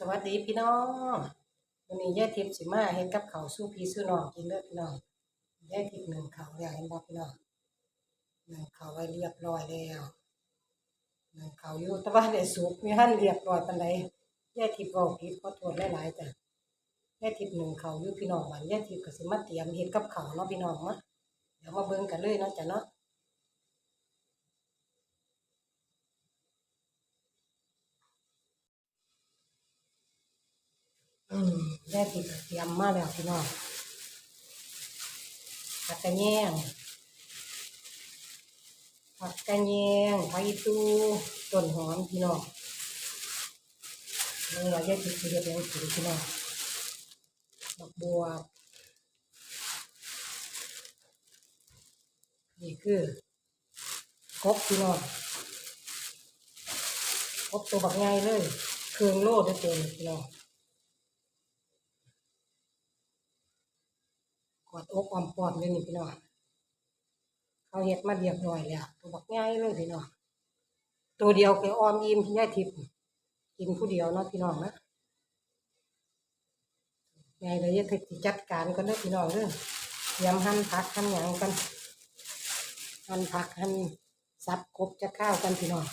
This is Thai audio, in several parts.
สวัสดีพี่น้องวันนี้ยายทิพย์สิมาเฮ็ดกับเขาสู้พี่สู้น้องกินเด้อพี่น้องยายทิพย์หนึ่งเขาวแล้วเห็นบ่พี่น้องหนึ่งเขาไว้เรียบร้อยแล้วหนึ่งเขาอยู่แต่ว่าได้สุกมีหั่นเรียบร้อยปานใดยายทิพย์เว้าผิดขอโทษหลายๆจ้ะยายทิพย์หนึ่งเขาอยู่พี่น้องบัดยายทิพย์ก็สิมาเตรียมเฮ็ดกับเขาเนาะพี่น้องมาเดี๋ยวมาเบิ่งกันเลยเนาะจ้ะเนาะ อืมแม่ติดเตรียมมาแล้วพี่น้องผักกระแยงผักกระแยงไผ่ตูต้นหอมพี่น้องเราแยกติดเรียบร้อยพี่น้องดอกบัวนี่คือกบพี่น้องกบตัวบักใหญ่เลยเครื่องโลดได้วยตัวนี้พี่น้อง อดอกออมปอดเลยนี่พี่น้องเขาเฮ็ดมาเรียบร้อยแล้วตัวบักง่ายเลยพี่น้องตัวเดียวแกออมยิ้มย่าทิพย์กินผู้เดียวเนาะพี่น้องนะไงเลยจะถึงจัดการกันเด้อพี่น้องเด้อเตรียมหั่นผักหั่นหยังกันหั่นผักหั่นสับกบจะข้าวกันพี่น้อง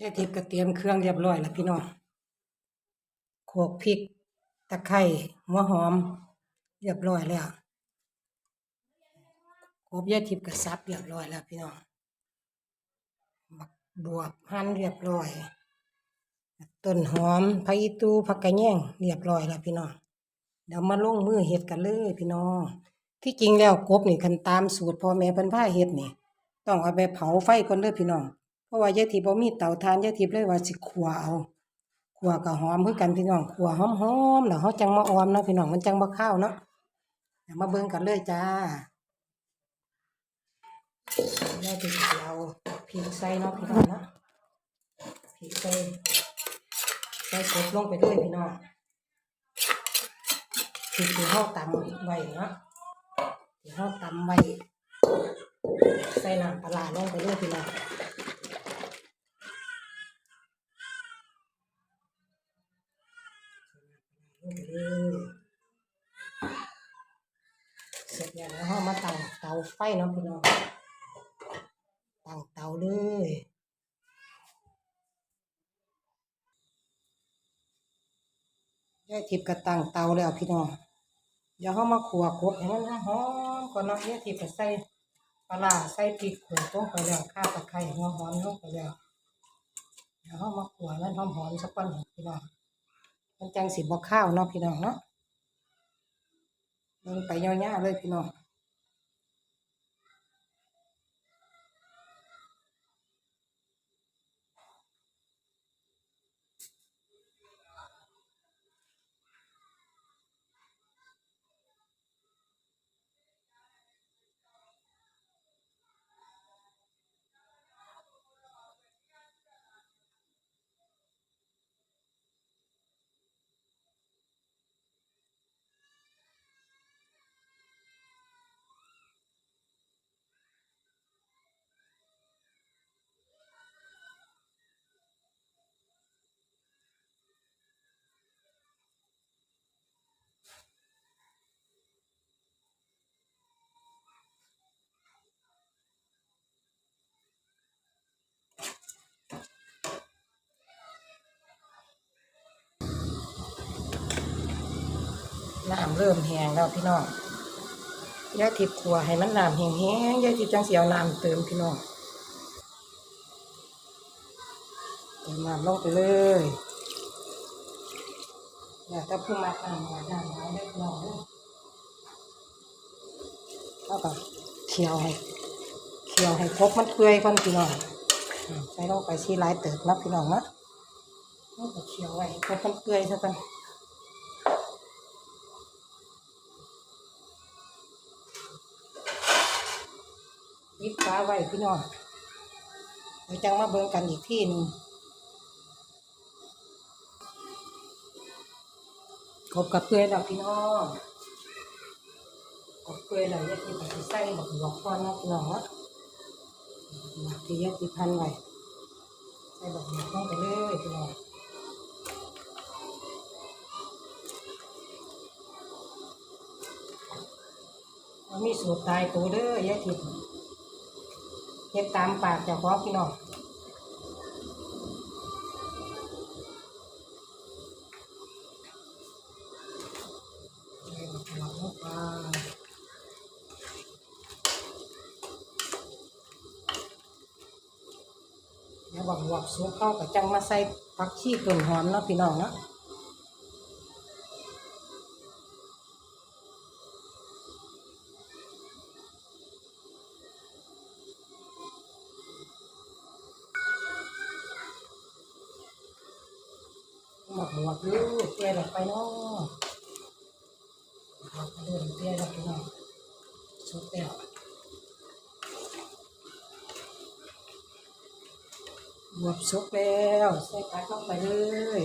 ย่ทิพย์ก็เตรียมเครื่องเรียบร้อยแล้วพี่น้อง โขกพริก ตะไคร้หัวหอม เรียบร้อยแล้วกบยาทิพย์ก็สับเรียบร้อยแล้วพี่น้องบักบวบหั่นเรียบร้อยต้นหอมผักอีตูผักกระแยงเรียบร้อยแล้วพี่น้องเดี๋ยวมาลงมือเฮ็ดกันเลยพี่น้อง ที่จริงแล้วกบนี่คันตามสูตรพ่อแม่เพิ่นพาเฮ็ดนี่ ต้องเอาไปเผาไฟก่อนเด้อพี่น้อง เพราะว่ายายทิพย์บ่มีเตาถ่านยายทิพย์เลยว่าสิคั่วเอา ขัวกับหอมคือกันพี่น้องขัวหอมๆแล้วเฮาจังมาออมเนาะพี่น้องมันจังบ่ข้าวเนาะมาเบิ่งกันเลยจ้าแล้วถึงเราพริกใส่เนาะพี่น้องเนาะพริกใส่ใส่กบลงไปด้วยพี่น้องพริกที่เฮาตำไว้เนาะที่เฮาตำไว้ใส่น้ำปลาร้าลงไปด้วยพี่น้อง เสร็จแล้วเรามาตั้งเตาไฟเนาะพี่น้องตั้งเตาเลยยายทิพย์ก็ตั้งเตาแล้วพี่น้องเดี๋ยวเขามาขัวกบให้มันหอมก่อนเนาะยายทิพย์ก็ใส่ปลาใส่พริกขัวต้งไปแล้วข้าวตะไคร้หัวหอมลงไปแล้วเดี๋ยวเขามาขัวมันหอมๆสักก้อนพี่น้อง มันจังสิบ่ข้าวเนาะพี่น้องเนาะลงไปย่อๆเลยพี่น้อง น้ำเริ่มแห้งแล้วพี่น้องยายทิพขัวให้มันน้ำแห้งๆยายทิพจังเสียวน้ำเติมพี่น้องเติมน้ำลงไปเลยอยาถ้าพุ่งมาน้ำหวาน้ำหวานเล็กน้อยเด้อแล้วก็เคี่ยวให้เคี่ยวให้ครบมันเปื่อยก่อนพี่น้องใส่ลงไปชีหลายเติบนะพี่น้องนะแล้วก็เคี่ยวไว้ให้ครบมันเปื่อยซะก่อน ยิบฟ้าไว้พี่น้องเดี๋ยวจังมาเบิ่งกันอีกที่หนึ่งกบกับเปื่อยแล้วพี่น้องกบเปื่อยแล้วอยที่ไปใส่บักหลอกก่อนเนาะพี่น้องเนาะหนักที่ยัดที่พันไว้ใส่ดอกเดียวลงไปเลยพี่น้องมีสูตรตายตัวเด้อยายทิพย์ เฮ็ดตามปากเจ้าของพี่น้องใส่ดอกบัวลงไปแล้วบอกว่าสุกเข้ากับจังมาใส่ผักชีต้นหอมเนาะพี่น้องเนาะ บอกบวกลูกเตี้ยลงไปเนาะบอเดินเตี้ยลงไปเนาะสุกแล้วบวบสุกแล้วใส่ผักลงไปเลย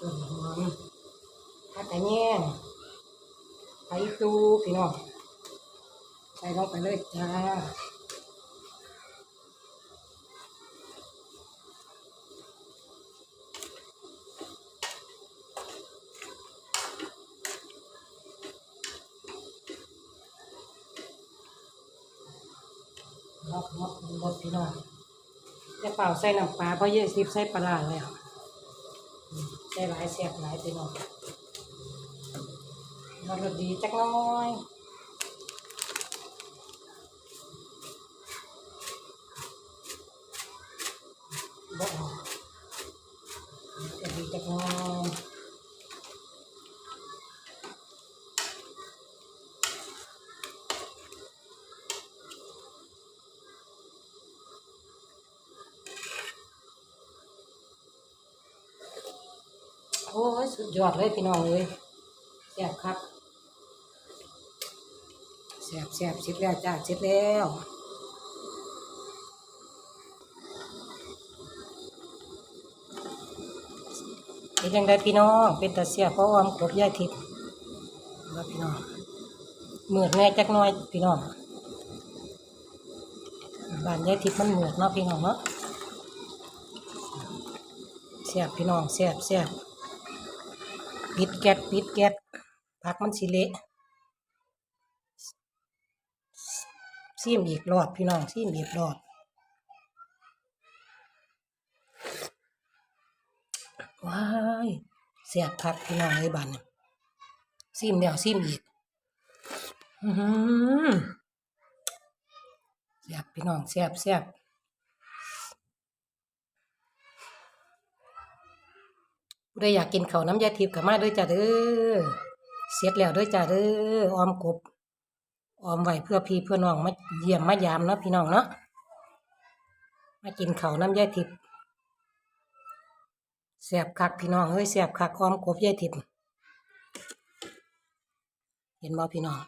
ต้นหอมผักกระแยงไผ่ตูพี่น้อง ใส่ลงไปเลยจ้ารอบรอบบดพี่น้องจะเปล่าใส่น้ำปลาเพราะเยอะสิบใส่ปลาร้าแล้วอืมใส่หลายเสียบหลายพี่น้องรสดีจักน้อย บ่จะดีจักหน้อยโอ้ยสุดยอดเลยพี่น้องเลยแซ่บครับแซ่บแซ่บเสร็จแล้วจ้าเสร็จแล้ว เป็นยังไงพี่น้อง เป็นตาเสียเพราะว่าครบย่ายทิพย์พี่น้องเหมือดแน่จักน้อยพี่น้องบ้านย่ายทิพย์มันเหมือดเนาะพี่น้องเนาะเสียบพี่น้องเสียบเสียบปิดแก๊สปิดแก๊สผักมันสิเละซีมอีกรอบพี่น้องซีมอีกรอบ ว้ายเสียบผักพี่น้องเลยบันซีมแล้วซีมอีกอือหือเสียบพี่น้องเสียบเสียบผู้ใดอยากกินเขาน้ำยาทิพย์ก็มาด้วยจ้าเด้อเสร็จแล้วด้วยจ้าเด้อออมกบออมไว้เพื่อพี่เพื่อน้องมาเยี่ยมมายามเนาะพี่น้องเนาะมากินเขาน้ำยาทิพย์ สียบคักพี่น้องเฮ้ยเสียบคักออมกบยายทิพย์เห็นบ่พี่น้อง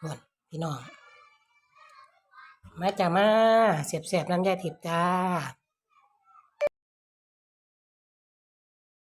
หมโน่นพี่น้อง มาจ้ามาเสียบๆน้ำยาทิพย์จ้า